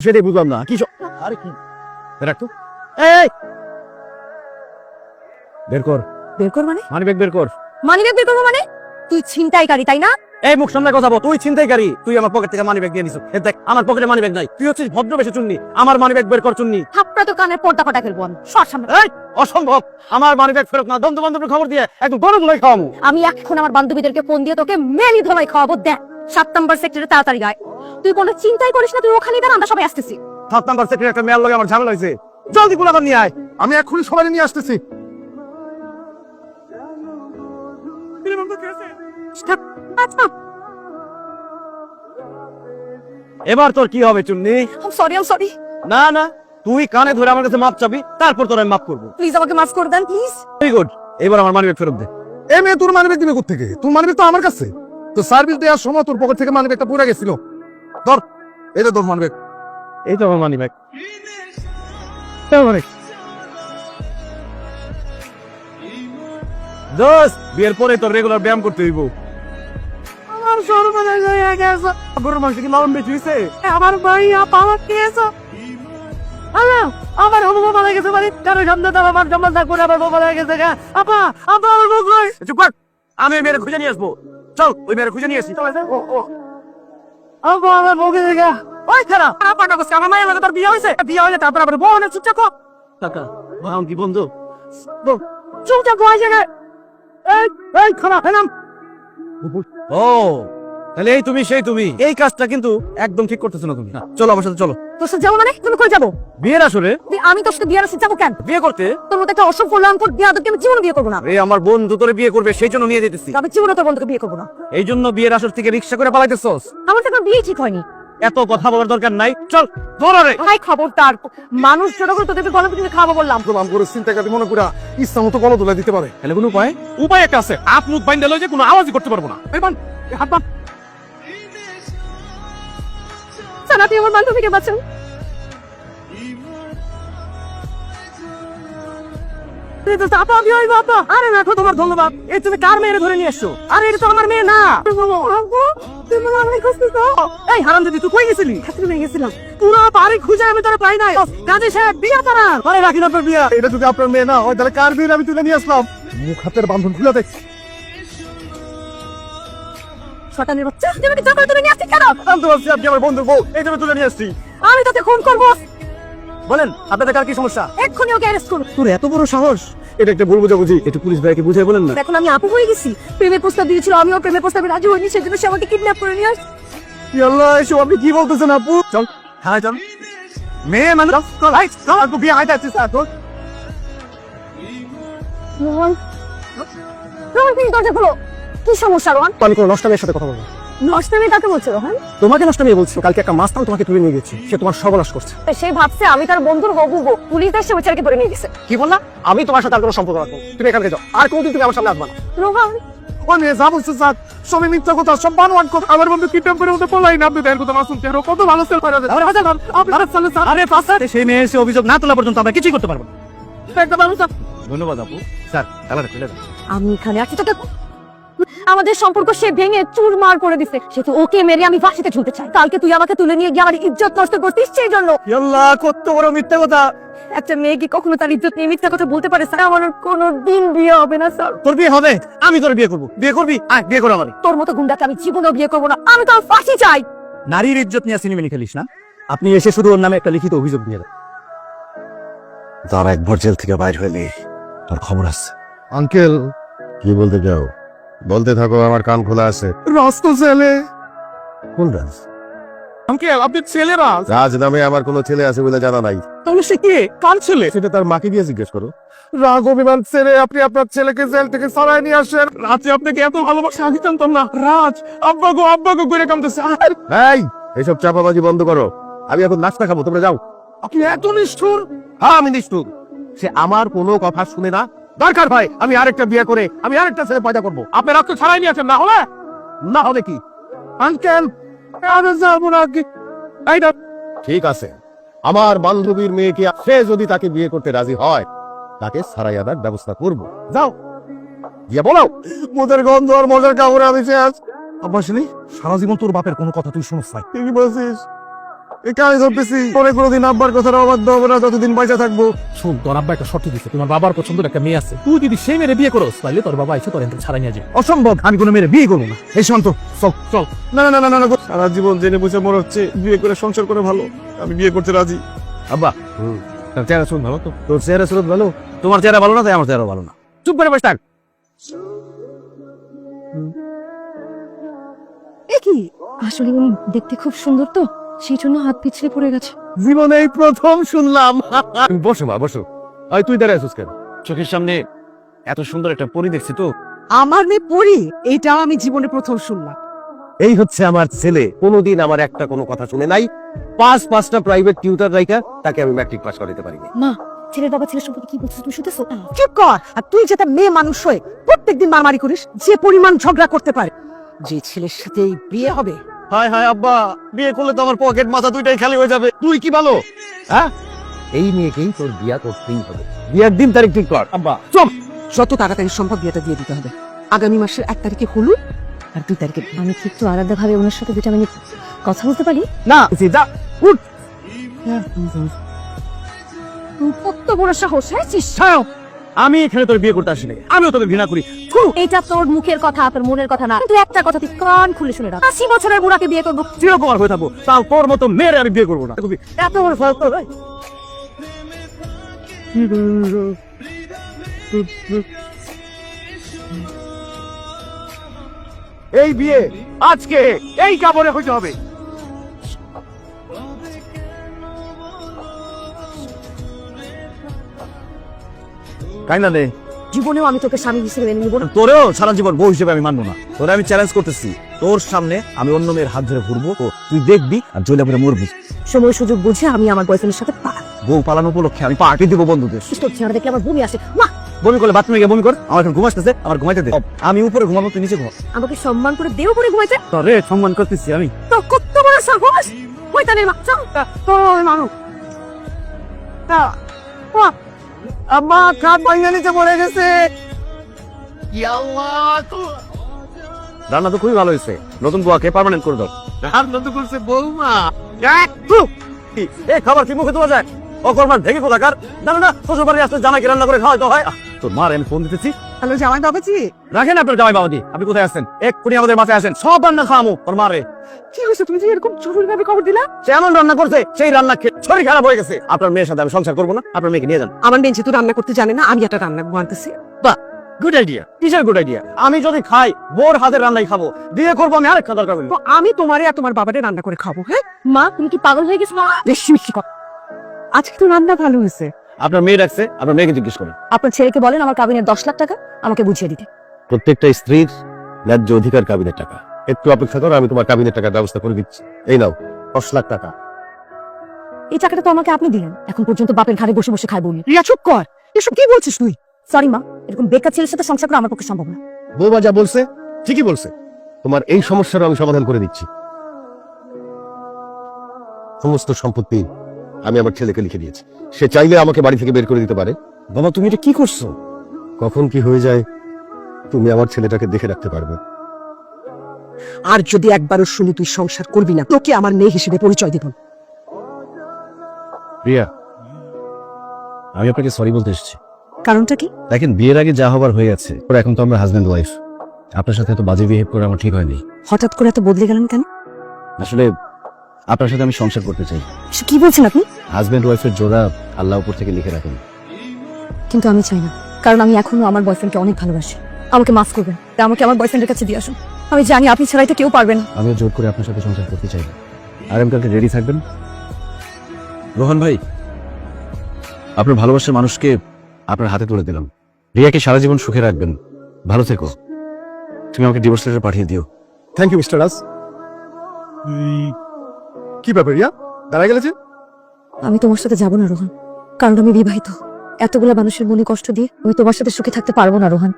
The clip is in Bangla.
সেটাই বুঝলাম না কি আরে কি? রাখ তো। এই! বের কর। বের কর মানে? মানি ব্যাগ বের কর। মানি ব্যাগ বের করব মানে? তুই ছিনতাইকারী তাই না? এই মুখ সামনে কথা বল তুই ছিনতাইকারী। তুই আমার পকেট থেকে মানি ব্যাগ নিছ। দেখ আমার পকেটে মানি ব্যাগ নাই। তুই হচ্ছিস ভদ্র বেশে চুন্নি। আমার মানি ব্যাগ বের কর চুন্নি। তো কানের পর্দা ফাটা ফেলব সর সামনে। এই অসম্ভব। আমার মানি ব্যাগ ফেরত না বন্ধু বান্ধবের খবর দিয়ে একদম গরম লই খাওয়ামু আমি এখন আমার বান্ধবীদেরকে ফোন দিয়ে তোকে মেলি ধোলাই খাওয়াবো দেখ। সাত নম্বর সেক্টরে তাড়াতাড়ি তুই কোনো চিন্তাই করিস না তুই ওখানে দাঁড়া আমরা সবাই আসতেছি। সাত নাম্বার সেক্টরে একটা মেয়ার লগে আমার ঝামেলা হয়েছে। জলদি গুলাবার নিয়ে আয়। আমি এক্ষুনি সবাই নিয়ে আসতেছি। এবার তোর কি হবে চুন্নি? সরি আম সরি না না তুই কানে ধরে আমার কাছে মাপ চাবি তারপর তোর আমি মাপ করব। প্লিজ আমাকে মাফ করে দেন প্লিজ ভেরি গুড এবার আমার মানি ব্যাগ ফেরত দে। এ মেয়ে তোর মানিব্যাগ দিবে কোথেকে তোর মানিব্যাগ তো আমার কাছে। তো সার্ভিস দেওয়ার সময় তোর পকেট থেকে মানিব্যাগটা পড়ে গেছিল। ধর এটা তোর মানিব্যাগ এই তো আমার মানি ব্যাগ দোস্ত বিয়ের পরে তোর রেগুলার ব্যায়াম করতে হইব। আমার সর্বনাশ হয়ে গেছে। গরুর মাংস কি লবণ বেশি হয়েছে আমার ভাই পাওয়া খেয়েছে। আল্লাহ আমার গেছে মানে কারও সামনে তো আমার জমা থাকব আমার বাবা গেছে আপা আপা আমার চুপ কর আমি মেয়ের খুঁজে নিয়ে আসব। চল ওই মেয়ের খুঁজে নিয়ে আসি। ও ও। আপা আমার বউকে দেখে ওই খারাপ আপা না আমার মায়ের লাগে তোর বিয়ে হয়েছে? বিয়ে হয়েছে তারপর আবার বউ না চুপচাপ কর কাকা ভাঙ কি বন্ধু? চুপচাপ ওই জায়গায় এই এই খারাপ হ্যাঁ ও তাহলে এই তুমি সেই তুমি। এই কাজটা কিন্তু একদম ঠিক করতেছো না তুমি। চলো আমার সাথে চলো। তোর সাথে যাব মানে? তুমি কই যাব? বিয়ের তুই- আমি তোর সাথে বিয়ার আসতে যাব কেন? বিয়ে করতে? তোর মতো একটা অসভ্য বিয়া আমি জীবনে বিয়ে করব না। এই আমার বন্ধু তোরে বিয়ে করবে সেই জন্য নিয়ে যেতেছি আমি জীবনে তোর বন্ধুকে বিয়ে করব না। এই জন্য বিয়ের আসর থেকে রিক্সা করে পালাইতেছস। আমার তো বিয়ে ঠিক হয়নি। এত কথা বলার দরকার নাই। চল দৌড়ারে ভাই খবরদার। মানুষ ছোট করে তোদেরকে তুমি খাব বললাম। করে চিন্তা মনে করা ইচ্ছা মতো গলা তুলে দিতে পারে। তাহলে কোনো উপায়? উপায় একটা আছে। হাত মুখ বাইন্দা লই যে কোনো আওয়াজই করতে পারব না। হাত আপনি আমার বান্ধবীকে বাঁচান। এই তো চাপা বিয়ে হইবো আপা। আরে রাখো তোমার ধন্যবাদ। এই তুমি কার মেয়েরে ধরে নিয়ে এসছো? আরে এটা তো আমার মেয়ে না। এই হারাম দিদি তুই কই গেছিলি? তুমি গেছিলাম। পুরো বাড়ি খুঁজে আমি তোর পাই নাই। কাজে সাহেব বিয়া তারা আরে রাখি না তোর বিয়া। এটা যদি আপনার মেয়ে না হয় তাহলে কার বিয়ে আমি তুলে নিয়ে আসলাম? মুখ হাতের বান্ধন খুলে দেখ শটানের বাচ্চা তুমি আমাকে জঙ্গলে তুলে নিয়ে আসছিস কেন? জানতে পারছি আপনি আমার বন্ধু বউ এই জন্য তুলে নিয়ে আসছি। আমি তোকে খুন করব। বলেন আপনাদের কার কি সমস্যা? এক্ষুনি ওকে অ্যারেস্ট করব তোর এত বড় সাহস? এটা একটা ভুল বুঝাবুঝি। একটু পুলিশ ভাইকে বুঝাই বলেন না। এখন আমি আপু হয়ে গেছি। প্রেমের প্রস্তাব দিয়েছিল আমি ওর প্রেমের প্রস্তাবে রাজি হইনি সেজন্য সে আমাকে কিডন্যাপ করে নিয়ে আসছে। আল্লাহ এসব আপনি কি বলতেছেন আপু? চল। হ্যাঁ চল। মেয়ে মানে চল হাই চল আপু বিয়ে হাইতে আসছিস আর তোর দরজা খোলো। কি সমস্যা রোহন? আমি কোনো নষ্ট মেয়ের সাথে কথা বলব নষ্ট কাকে বলছো রোহন? তোমাকে নষ্ট মেয়ে বলছো কালকে একটা মাস্তান তোমাকে তুলে নিয়ে গেছে সে তোমার সর্বনাশ করছে। সে ভাবছে আমি তার বন্ধুর হবু গো পুলিশ এসে বেচারাকে ধরে নিয়ে গেছে। কি বললা? আমি তোমার সাথে আর কোনো সম্পর্ক রাখব তুমি এখান থেকে যাও। আর কোনদিন তুমি আমার সামনে আসবা না। রোহন? ও মেয়ে যা বলছে স্যার সবই মিথ্যা কথা সব বানোয়ান কথা। আমার বন্ধু কিডন্যাপ করে ওদের পলাই না। আপনি কথা মাসুম চেহারা কত ভালো সেল করে আরে হাজার আরে চলে স্যার। আরে পাঁচ স্যার, সেই মেয়ে এসে অভিযোগ না তোলা পর্যন্ত আমরা কিছুই করতে পারব না। ধন্যবাদ আপু। স্যার তাহলে খুলে দেন। আমি এখানে আছি তোকে আমাদের সম্পর্ক সে ভেঙে চুরমার করে দিছে। সে তো ওকে মেরে আমি ফাঁসিতে ঝুলতে চাই। কালকে তুই আমাকে তুলে নিয়ে গিয়ে আমার ইজ্জত নষ্ট করতিস সেই জন্য। আল্লাহ কত বড় মিথ্যা কথা। একটা মেয়ে কি কখনো তার ইজ্জত নিয়ে মিথ্যা কথা বলতে পারে? স্যার আমার কোনো দিন বিয়ে হবে না স্যার। তোর বিয়ে হবে? আমি তোর বিয়ে করব। বিয়ে করবি? আয় বিয়ে করো আমারই তোর মতো গুন্ডাকে আমি জীবনেও বিয়ে করব না। আমি তো ফাঁসি চাই। নারীর ইজ্জত নিয়ে সিনেমিনি খেলিস না? আপনি এসে শুধু ওর নামে একটা লিখিত অভিযোগ দিয়ে দেন তার একবার জেল থেকে বাইর হইলে তার খবর আছে। আঙ্কেল। কি বলতে চাও? বলতে থাকো আমার কান খোলা আছে। রাস্ত ছেলে। কোন রাজ? আঙ্কেল আপনি ছেলেরা রাজ? নামে আমার কোনো ছেলে আছে বলে জানা নাই। তাহলে সে কে? কার ছেলে? সেটা তার মাকে গিয়ে জিজ্ঞেস করো। রাগ অভিমান ছেলে আপনি আপনার ছেলেকে জেল থেকে সরাই নিয়ে আসেন। রাতে আপনাকে এত ভালোবাসা আমি জানতাম না। রাজ আব্বা গো আব্বা গো করে কামতেছে আর এই এইসব চাপাবাজি বন্ধ করো। আমি এখন নাস্তা খাব তোমরা যাও। আপনি এত নিষ্ঠুর। হ্যাঁ আমি নিষ্ঠুর। সে আমার কোনো কথা শুনে না দরকার ভাই আমি আরেকটা বিয়ে করে আমি আরেকটা ছেলে পয়দা করব। আপনি রক্ত ছাড়াই নিয়েছেন না হলে? না হলে কি? আঙ্কেল ঠিক আছে। আমার বান্ধবীর মেয়েকে সে যদি তাকে বিয়ে করতে রাজি হয় তাকে সারাই আনার ব্যবস্থা করব। যাও। গিয়ে বলো। মোদের গন্ধ আর মজার কাপড়ে আমি শেষ আব্বা শুনি সারা জীবন তোর বাপের কোনো কথা তুই শুনস নাই। কি বলছিস। পরে কোনোদিন আব্বার কথাটা অবাধ্য হবে না যতদিন পয়সা থাকব। শোন তোর আব্বা একটা শর্ত দিচ্ছে তোমার বাবার পছন্দের একটা মেয়ে আছে তুই যদি সেই মেয়ের বিয়ে করস তাহলে তোর বাবা এসে তোর থেকে ছাড়াই নিয়ে যাবে। অসম্ভব আমি কোনো মেয়ের বিয়ে করব না। এই শান্ত চল। চল। না না না না না সারা জীবন জেনে বুঝে মনে হচ্ছে বিয়ে করে সংসার করে ভালো আমি বিয়ে করতে রাজি। আব্বা। তার চেহারা শুন ভালো তো। তোর চেহারা সুরত ভালো? তোমার চেহারা ভালো না তাই আমার চেহারা ভালো না। চুপ করে বসে থাক। কি? আসলে উনি দেখতে খুব সুন্দর তো। সেই জন্য হাত পিছলে পড়ে গেছে। জীবনে এই প্রথম শুনলাম। বসো মা বসো। আয় তুই দাঁড়ায় আছিস কেন? চোখের সামনে এত সুন্দর একটা পরি দেখছি তো। আমার মেয়ে পড়ি এটাও আমি জীবনে প্রথম শুনলাম। এই হচ্ছে আমার ছেলে। কোনোদিন আমার একটা কোনো কথা শুনে নাই। পাঁচ পাঁচটা প্রাইভেট টিউটার রাইখা তাকে আমি ম্যাট্রিক পাস করাতে পারিনি। মা ছেলের বাবা ছেলের সম্পর্কে কি বলছিস তুমি শুনতেছো? চুপ কর! আর তুই যেটা মেয়ে মানুষ হয়ে প্রত্যেকদিন মারামারি করিস যে পরিমাণ ঝগড়া করতে পারে যে ছেলের সাথে এই বিয়ে হবে হায় হায় আব্বা বিয়ে করলে তো আমার পকেট মাথা দুইটাই খালি হয়ে যাবে। তুই কি ভালো? হ্যাঁ? এই মেয়েকেই তোর বিয়া করতেই হবে। বিয়ের দিন তারিখ ঠিক কর। আব্বা চল যত তাড়াতাড়ি সম্ভব বিয়েটা দিয়ে দিতে হবে। আগামী মাসের এক তারিখে হলুদ আর দুই তারিখে আমি কি একটু আলাদা ভাবে ওনার সাথে দুটা মিনিট কথা বলতে পারি? না যা উঠ! কত বড় সাহস হ্যাঁ আমি এখানে তোর বিয়ে করতে আসিনি। আমিও তোকে ঘৃণা করি। এটা তোর মুখের কথা তোর মনের কথা না। কিন্তু একটা কথা তুই কান খুলে শুনে রাখ। আশি বছরের বুড়াকে বিয়ে করব। চিরকুমার হয়ে থাকব। তাও তোর মতো মেয়ের আমি বিয়ে করব না। এত বড় ফালতু এই বিয়ে আজকে এই কাপড়ে হইতে হবে। জীবনেও আমি তোকে স্বামী হিসেবে মেনে নিব না। তোরেও সারা জীবন বউ হিসেবে আমি মানবো না। তোরে আমি চ্যালেঞ্জ করতেছি। তোর সামনে আমি অন্য মেয়ের হাত ধরে ঘুরবো। তো তুই দেখবি আর জয়লা করে মরবি। সময় সুযোগ বুঝে আমি আমার বয়ফ্রেন্ডের সাথে পার বউ পালানো উপলক্ষে আমি পার্টি দিব বন্ধুদের। তোর চেহারা দেখলে আমার বমি আসে। বমি করলে বাথরুমে গিয়ে বমি কর। আমার এখন ঘুম আসতেছে আমার ঘুমাইতে দে। আমি উপরে ঘুমাবো তুই নিচে ঘুমা আমাকে সম্মান করে দেও করে ঘুমাইতে। তোরে সম্মান করতেছি আমি। তো কত বড় সাহস! বাচ্চা তোর মানুষ আম্মা কাপ ভাঙিয়ে নিচে পড়ে গেছে। রান্না তো খুবই ভালো হয়েছে। নতুন বুয়াকে পার্মানেন্ট করে দাও। রান্না তো করছে বৌমা। এ খাবার কি মুখে দেওয়া যায়? অকর্মার ঢেকে কোথাকার? না না শ্বশুর বাড়ি আসলে কি রান্না করে খাওয়াই তো হয় তোর মার আমি ফোন দিতেছি। হ্যালো জামাই বাবাজি? রাখেন আপনার জামাই বাবাজি আপনি কোথায় আছেন? এক্ষুনি আমাদের মাথায় আসেন। সব রান্না খাওয়ামো মারে। কি হয়েছে? তুমি যে এরকম জরুরি ভাবে খবর দিলা? সে এমন রান্না করছে সেই রান্না খেয়ে শরীর খারাপ হয়ে গেছে। আপনার মেয়ের সাথে আমি সংসার করব না আপনার মেয়েকে নিয়ে যান। আমার মেয়ে যেহেতু রান্না করতে জানে না আমি একটা রান্না বানতেছি। গুড আইডিয়া কিসের গুড আইডিয়া আমি যদি খাই বোর হাতের রান্নাই খাব। দিয়ে করব আমি আরেকটা দরকার তো আমি তোমারে আর তোমার বাবারে রান্না করে খাব হ্যাঁ? মা তুমি কি পাগল হয়ে গেছো? মা বেশি আজকে তো রান্না ভালো হয়েছে। আপনার মেয়ে রাখছে আপনার মেয়েকে জিজ্ঞেস করেন। আপনার ছেলেকে বলেন আমার কাবিনের দশ লাখ টাকা আমাকে বুঝিয়ে দিতে। প্রত্যেকটা স্ত্রীর ন্যায্য অধিকার কাবিনের টাকা। একটু অপেক্ষা করো আমি তোমার কাবিনের টাকার ব্যবস্থা করে দিচ্ছি। এই নাও দশ লাখ টাকা। এই টাকাটা তো আমাকে আপনি দিলেন। এখন পর্যন্ত বাপের ঘাড়ে বসে বসে খাই বলি রিয়া চুপ কর। এসব কি বলছিস তুই? সরি মা এরকম বেকার ছেলের সাথে সংসার করা আমার পক্ষে সম্ভব না। বৌমা যা বলছে ঠিকই বলছে। তোমার এই সমস্যার আমি সমাধান করে দিচ্ছি। সমস্ত সম্পত্তি আমি আমার ছেলেকে লিখে দিয়েছি। সে চাইলে আমাকে বাড়ি থেকে বের করে দিতে পারে। বাবা তুমি এটা কি করছ? কখন কি হয়ে যায় তুমি আমার ছেলেটাকে দেখে রাখতে পারবে। আর যদি একবারও শুনি তুই সংসার করবি না তোকে আমার মেয়ে হিসেবে পরিচয় দেব রিয়া আমি আপনাকে সরি বলতে এসেছি। কারণটা কি? দেখেন বিয়ের আগে যা হবার হয়ে গেছে ওর এখন তো আমরা হাজব্যান্ড ওয়াইফ আপনার সাথে এত বাজে বিহেভ করে আমার ঠিক হয়নি। হঠাৎ করে এত বদলে গেলেন কেন? আসলে আপনার সাথে আমি সংসার করতে চাই। এসব কি বলছেন আপনি? হাজব্যান্ড ওয়াইফের জোড়া আল্লাহ উপর থেকে লিখে রাখেন। কিন্তু আমি চাই না কারণ আমি এখনও আমার বয়ফ্রেন্ডকে অনেক ভালোবাসি। আমাকে মাফ করবেন তা আমাকে আমার বয়ফ্রেন্ডের কাছে দিয়ে আসুন। আমি জানি আপনি ছাড়াই তো কেউ পারবেন না। আমিও জোর করে আপনার সাথে সংসার করতে চাই আর আমি কালকে রেডি থাকবেন? রোহন ভাই আপনার ভালোবাসার মানুষকে আপনার হাতে তুলে দিলাম। রিয়াকে সারা জীবন সুখে রাখবেন। ভালো থেকো। তুমি আমাকে ডিভোর্স লেটার পাঠিয়ে দিও। থ্যাংক ইউ মিস্টার রাজ কি ব্যাপার, রিয়া? দাঁড়া গেলে যে? আমি তোমার সাথে যাব না, রোহান। কারণ আমি বিবাহিত। এতগুলা মানুষের মনে কষ্ট দিয়ে আমি তোমার সাথে সুখে থাকতে পারব না, রোহন।